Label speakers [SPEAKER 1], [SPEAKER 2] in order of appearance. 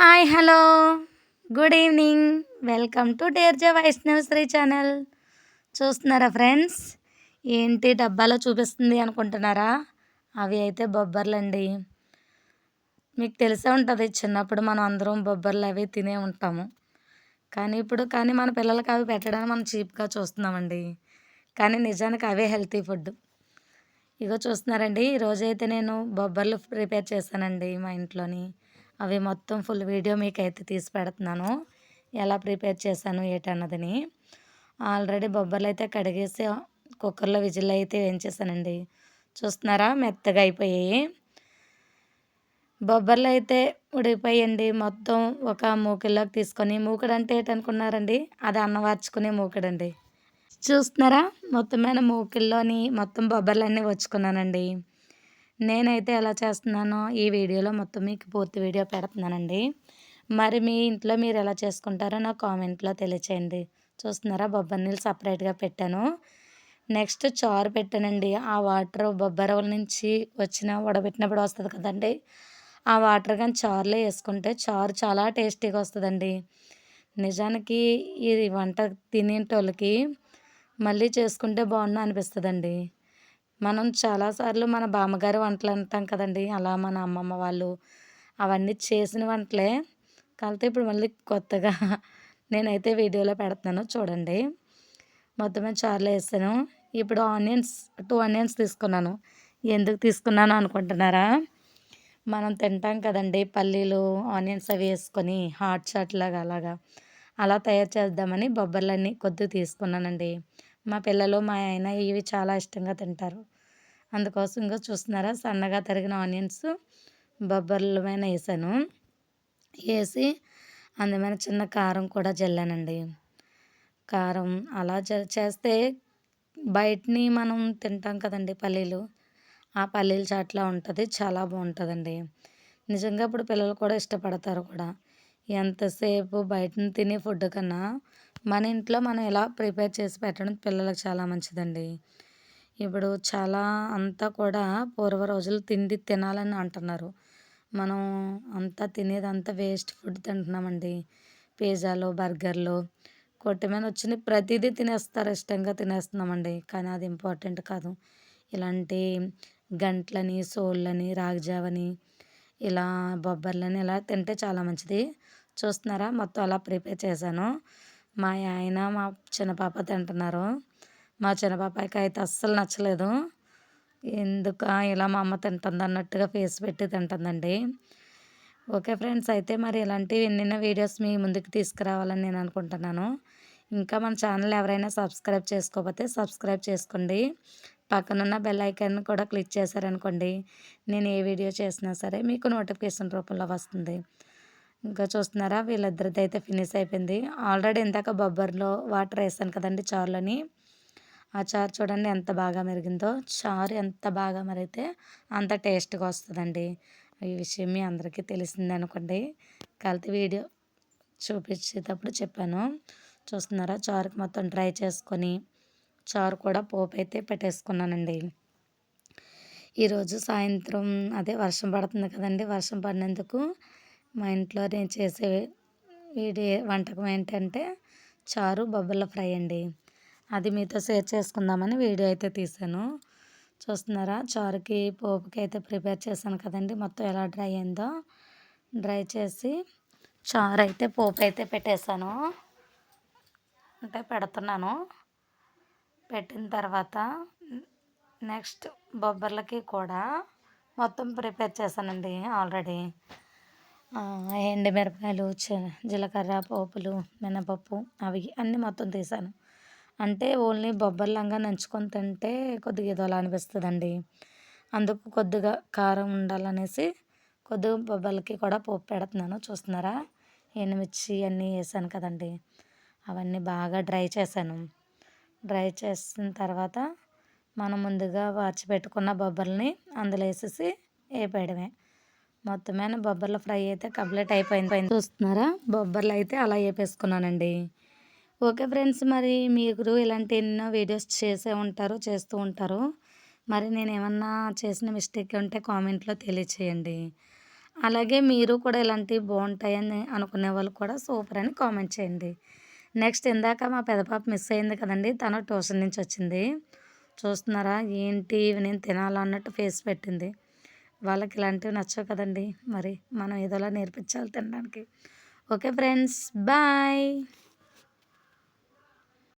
[SPEAKER 1] Hi hello. Good evening. Welcome to డేర్జ Vaishnavasri channel. చూస్తున్నారా friends? ఏంటి డబ్బాలో చూపిస్తుంది అనుకుంటున్నారా? అవి అయితే బొబ్బర్లండి. మీకు తెలిసే ఉంటుంది చిన్నప్పుడు మనం అందరం బొబ్బర్లు అవి తినే ఉంటాము. కానీ ఇప్పుడు కానీ మన పిల్లలకి అవి పెట్టడానికి మనం చీప్గా చూస్తున్నామండి. కానీ నిజానికి అవే హెల్తీ ఫుడ్. ఇగో చూస్తున్నారండి ఈరోజైతే నేను బొబ్బర్లు ప్రిపేర్ చేశానండి మా ఇంట్లోని. అవి మొత్తం ఫుల్ వీడియో మీకు అయితే తీసి పెడుతున్నాను. ఎలా ప్రిపేర్ చేశాను ఏటన్నదని. ఆల్రెడీ బొబ్బర్లు అయితే కడిగేసి కుక్కర్లో విజిల్ అయితే వేయించేసానండి చూస్తున్నారా? మెత్తగా అయిపోయాయి. బొబ్బర్లు అయితే ఉడికిపోయండి. మొత్తం ఒక మూకిల్లోకి తీసుకొని మూకుడు అంటే ఏంటనుకున్నారండి? అది అన్నం వార్చుకునే మూకుడండి. చూస్తున్నారా? మొత్తం మీద మూకిల్లోని మొత్తం బొబ్బర్లన్నీ వచ్చుకున్నానండి. నేనైతే ఎలా చేస్తున్నానో ఈ వీడియోలో మొత్తం మీకు పూర్తి వీడియో పెడుతున్నానండి. మరి మీ ఇంట్లో మీరు ఎలా చేసుకుంటారో నా కామెంట్లో తెలియచేయండి. చూస్తున్నారా? బొబ్బరి నీళ్ళు సపరేట్గా పెట్టాను. నెక్స్ట్ చారు పెట్టానండి. ఆ వాటర్ బొబ్బరవుల నుంచి వచ్చిన ఉడబెట్టినప్పుడు వస్తుంది కదండి. ఆ వాటర్ కానీ చారులో వేసుకుంటే చారు చాలా టేస్టీగా వస్తుందండి. నిజానికి ఈ వంట తినేటోళ్ళకి మళ్ళీ చేసుకుంటే బాగున్నా అనిపిస్తుందండి. మనం చాలాసార్లు మన బామ్మగారి వంటలు అంటాం కదండి. అలా మన అమ్మమ్మ వాళ్ళు అవన్నీ చేసిన వంటలే. కాకపోతే ఇప్పుడు మళ్ళీ కొత్తగా నేనైతే వీడియోలో పెడుతున్నాను చూడండి. మొత్తమే చారులో వేసాను. ఇప్పుడు ఆనియన్స్ టూ ఆనియన్స్ తీసుకున్నాను. ఎందుకు తీసుకున్నాను అనుకుంటున్నారా? మనం తింటాం కదండి పల్లీలు ఆనియన్స్ అవి వేసుకొని హాట్ చాట్ లాగా అలాగా. అలా తయారు చేద్దామని బొబ్బర్లన్నీ కొద్దిగా తీసుకున్నానండి. మా పిల్లలు మా ఆయన ఇవి చాలా ఇష్టంగా తింటారు. అందుకోసం ఇంకా చూస్తున్నారా? సన్నగా తరిగిన ఆనియన్స్ బొబ్బర్ల మీద వేసాను. వేసి అందమైన చిన్న కారం కూడా జల్లానండి. కారం అలా చేస్తే బయటని మనం తింటాం కదండి పల్లీలు. ఆ పల్లీల చాట్లా ఉంటుంది చాలా బాగుంటుందండి. నిజంగా ఇప్పుడు పిల్లలు కూడా ఇష్టపడతారు కూడా. ఎంతసేపు బయటని తినే ఫుడ్ కన్నా మన ఇంట్లో మనం ఇలా ప్రిపేర్ చేసి పెట్టడం పిల్లలకు చాలా మంచిదండి. ఇప్పుడు చాలా అంతా కూడా పూర్వ రోజులు తిండి తినాలని అంటున్నారు. మనం అంతా తినేదంతా వేస్ట్ ఫుడ్ తింటున్నామండి. పిజ్జాలు బర్గర్లు కొట్టి మీద వచ్చిన ప్రతిదీ తినేస్తారు ఇష్టంగా తినేస్తున్నామండి. కానీ అది ఇంపార్టెంట్ కాదు. ఇలాంటి గంటలని సోళ్ళని రాగిజావని ఇలా బొబ్బర్లని ఇలా తింటే చాలా మంచిది. చూస్తున్నారా? మొత్తం అలా ప్రిపేర్ చేశాను. మా ఆయన మా చిన్న పాప తింటున్నారు. మా చిన్నపాపకి అయితే అస్సలు నచ్చలేదు. ఎందుకు ఇలా మా అమ్మ తింటుంది అన్నట్టుగా ఫేస్ పెట్టి తింటుందండి. ఓకే ఫ్రెండ్స్ అయితే మరి ఇలాంటివి ఎన్నెన్నో వీడియోస్ మీ ముందుకు తీసుకురావాలని నేను అనుకుంటున్నాను. ఇంకా మన ఛానల్ ఎవరైనా సబ్స్క్రైబ్ చేసుకోకపోతే సబ్స్క్రైబ్ చేసుకోండి. పక్కనున్న బెల్ ఐకాన్ కూడా క్లిక్ చేశారనుకోండి నేను ఏ వీడియో చేసినా సరే మీకు నోటిఫికేషన్ రూపంలో వస్తుంది. ఇంకా చూస్తున్నారా? వీళ్ళిద్దరిది అయితే ఫినిష్ అయిపోయింది. ఆల్రెడీ ఇందాక బొబ్బర్లో వాటర్ వేసాను కదండి చారులోని. ఆ చారు చూడండి ఎంత బాగా మెరిగిందో. చారు ఎంత బాగా మరిగితే అంత టేస్ట్గా వస్తుందండి. ఈ విషయం మీ అందరికీ తెలిసింది అనుకోండి. కలిసి వీడియో చూపించేటప్పుడు చెప్పాను. చూస్తున్నారా? చారుకి మొత్తం డ్రై చేసుకొని చారు కూడా పోపు అయితే పెట్టేసుకున్నానండి. ఈరోజు సాయంత్రం అదే వర్షం పడుతుంది కదండి. వర్షం పడినందుకు మా ఇంట్లో నేను చేసే వీడియో వంటకం ఏంటంటే చారు బొబ్బల ఫ్రై అండి. అది మీతో షేర్ చేసుకుందామని వీడియో అయితే తీసాను చూస్తున్నారా? చారుకి పోపుకి అయితే ప్రిపేర్ చేశాను కదండి. మొత్తం ఎలా డ్రై అయిందో డ్రై చేసి చారు అయితే పోపు అయితే పెట్టేశాను. అంటే పెడుతున్నాను. పెట్టిన తర్వాత నెక్స్ట్ బొబ్బర్లకి కూడా మొత్తం ప్రిపేర్ చేశానండి ఆల్రెడీ. ఎండుమిరపకాయలు జీలకర్ర పోపులు మినపప్పు అవి అన్నీ మొత్తం తీసాను. అంటే ఓన్లీ బొబ్బర్లంగా నంచుకొని తింటే కొద్దిగా ఏదోలా అనిపిస్తుందండి. అందుకు కొద్దిగా కారం ఉండాలనేసి కొద్దిగా బొబ్బర్లకి కూడా పోపు పెడుతున్నాను. చూస్తున్నారా? ఎండుమిర్చి అన్నీ వేసాను కదండి. అవన్నీ బాగా డ్రై చేశాను. డ్రై చేసిన తర్వాత మనం ముందుగా వాచి పెట్టుకున్న బొబ్బర్ని అందులో వేసేసి వేపేయడమే. మొత్తమైన బొబ్బర్ల ఫ్రై అయితే కంప్లీట్ అయిపోయింది. పైన చూస్తున్నారా? బొబ్బర్లు అయితే అలా వేపేసుకున్నానండి ఓకే ఫ్రెండ్స్ మరి మీరు ఇలాంటి ఎన్నో వీడియోస్ చేసే ఉంటారు చేస్తూ ఉంటారు. మరి నేను ఏమన్నా చేసిన మిస్టేక్ ఉంటే కామెంట్లో తెలియచేయండి. అలాగే మీరు కూడా ఇలాంటివి బాగుంటాయని అనుకునే వాళ్ళు కూడా సూపర్ అని కామెంట్ చేయండి. నెక్స్ట్ ఇందాక మా పెదపాప మిస్ అయింది కదండి తను ట్యూషన్ నుంచి వచ్చింది. చూస్తున్నారా? ఏంటి? నేను తినాలన్నట్టు ఫేస్ పెట్టింది. వాళ్ళకి ఇలాంటివి నచ్చవు కదండి. మరి మనం ఏదోలా నేర్పించాలి తినడానికి. Okay friends bye.